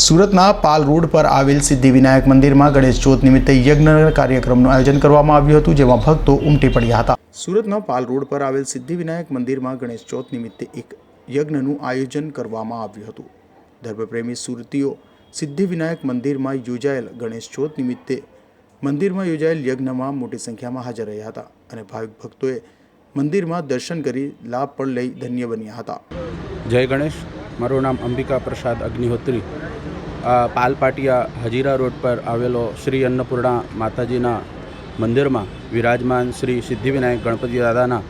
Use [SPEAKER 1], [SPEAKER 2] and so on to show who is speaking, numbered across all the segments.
[SPEAKER 1] સુરતના પાલ રોડ પર આવેલ સિદ્ધિવિનાયક મંદિરમાં ગણેશ ચોથ નિમિત્તે યજ્ઞ કાર્યક્રમનું આયોજન કરવામાં આવ્યું હતું, જેમાં ભક્તો ઉમટી પડ્યા હતા. સુરતના પાલ રોડ પર આવેલ સિદ્ધિવિનાયક મંદિરમાં ગણેશ ચોથ નિમિત્તે એક યજ્ઞનું આયોજન કરવામાં આવ્યું હતું. ધર્મપ્રેમી સુરતીઓ સિદ્ધિવિનાયક મંદિરમાં યોજાયેલ ગણેશ ચોથ નિમિત્તે મંદિરમાં યોજાયેલ યજ્ઞમાં મોટી સંખ્યામાં હાજર રહ્યા હતા અને ભાવિક ભક્તોએ મંદિરમાં દર્શન કરી લાભ પણ લઈ ધન્ય બન્યા હતા.
[SPEAKER 2] જય ગણેશ. મારું નામ અંબિકા પ્રસાદ અગ્નિહોત્રી. પાલપાટિયા હજીરા રોડ પર આવેલો શ્રી અન્નપૂર્ણા માતાજીના મંદિરમાં વિરાજમાન શ્રી સિદ્ધિવિનાયક ગણપતિ દાદાના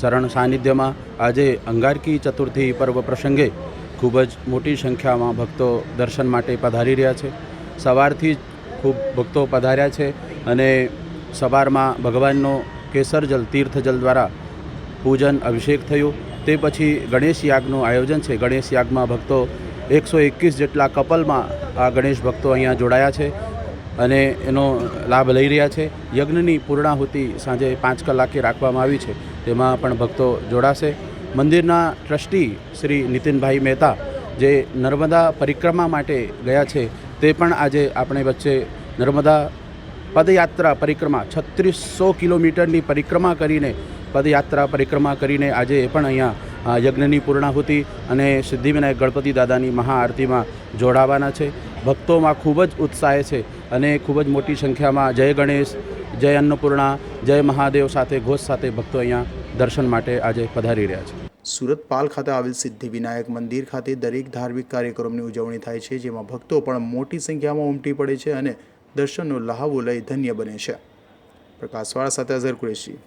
[SPEAKER 2] ચરણ સાનિધ્યમાં આજે અંગારકી ચતુર્થી પર્વ પ્રસંગે ખૂબ જ મોટી સંખ્યામાં ભક્તો દર્શન માટે પધારી રહ્યા છે. સવારથી જ ખૂબ ભક્તો પધાર્યા છે અને સવારમાં ભગવાનનો કેસર જલ તીર્થજલ દ્વારા પૂજન અભિષેક થયું. તે પછી ગણેશ યાગનું આયોજન છે. ગણેશ યાગમાં ભક્તો એકસો એકવીસ જેટલા કપલમાં આ ગણેશ ભક્તો અહીંયા જોડાયા છે અને એનો લાભ લઈ રહ્યા છે. યજ્ઞની પૂર્ણાહુતિ સાંજે પાંચ કલાકે રાખવામાં આવી છે. તેમાં પણ ભક્તો જોડાશે. મંદિરના ટ્રસ્ટી શ્રી નીતિનભાઈ મહેતા જે નર્મદા પરિક્રમા માટે ગયા છે, તે પણ આજે આપણે વચ્ચે નર્મદા પદયાત્રા પરિક્રમા, છત્રીસો કિલોમીટરની પરિક્રમા કરીને, પદયાત્રા પરિક્રમા કરીને આજે એ પણ અહીંયા યજ્ઞની પૂર્ણાહુતિ અને સિદ્ધિવિનાયક ગણપતિ દાદાની મહાઆરતીમાં જોડાવાના છે. ભક્તોમાં ખૂબ જ ઉત્સાહ છે અને ખૂબ જ મોટી સંખ્યામાં જય ગણેશ, જય અન્નપૂર્ણા, જય મહાદેવ સાથે ઘોષ સાથે ભક્તો અહીંયા દર્શન માટે આજે પધારી રહ્યા છે.
[SPEAKER 1] સુરત પાલ ખાતે આવેલ સિદ્ધિવિનાયક મંદિર ખાતે દરેક ધાર્મિક કાર્યક્રમની ઉજવણી થાય છે, જેમાં ભક્તો પણ મોટી સંખ્યામાં ઉમટી પડે છે અને દર્શનનો લહાવો લઈ ધન્ય બને છે. પ્રકાશવાળા સાથે અઝર કુરેશી.